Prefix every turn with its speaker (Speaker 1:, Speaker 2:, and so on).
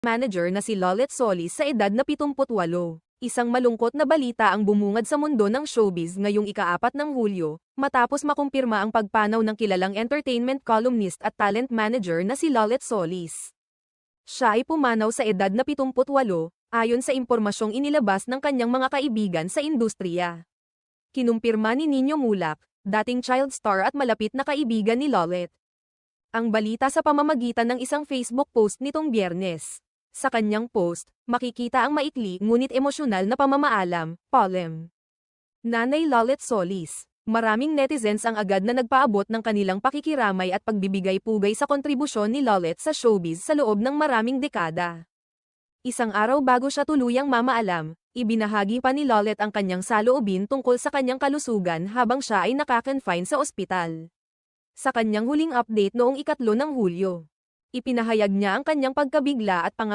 Speaker 1: manager na si Lolet Solis sa edad na 78. Isang malungkot na balita ang bumungad sa mundo ng showbiz ngayong ikaapat ng Hulyo, matapos makumpirma ang pagpanaw ng kilalang entertainment columnist at talent manager na si Lolet Solis. Siya ay pumanaw sa edad na 78, ayon sa impormasyong inilabas ng kanyang mga kaibigan sa industriya. Kinumpirma ni Nino Mulak, dating child star at malapit na kaibigan ni Lolet. Ang balita sa pamamagitan ng isang Facebook post nitong biyernes. Sa kanyang post, makikita ang maikli ngunit emosyonal na pamamaalam, Polem. Nanay Lolet Solis. Maraming netizens ang agad na nagpaabot ng kanilang pakikiramay at pagbibigay-pugay sa kontribusyon ni Lolet sa showbiz sa loob ng maraming dekada. Isang araw bago siya tuluyang mamaalam, ibinahagi pa ni Lolet ang kanyang saloobin tungkol sa kanyang kalusugan habang siya ay nakakonfine sa ospital. Sa kanyang huling update noong ikatlo ng Hulyo, ipinahayag niya ang kanyang pagkabigla at pang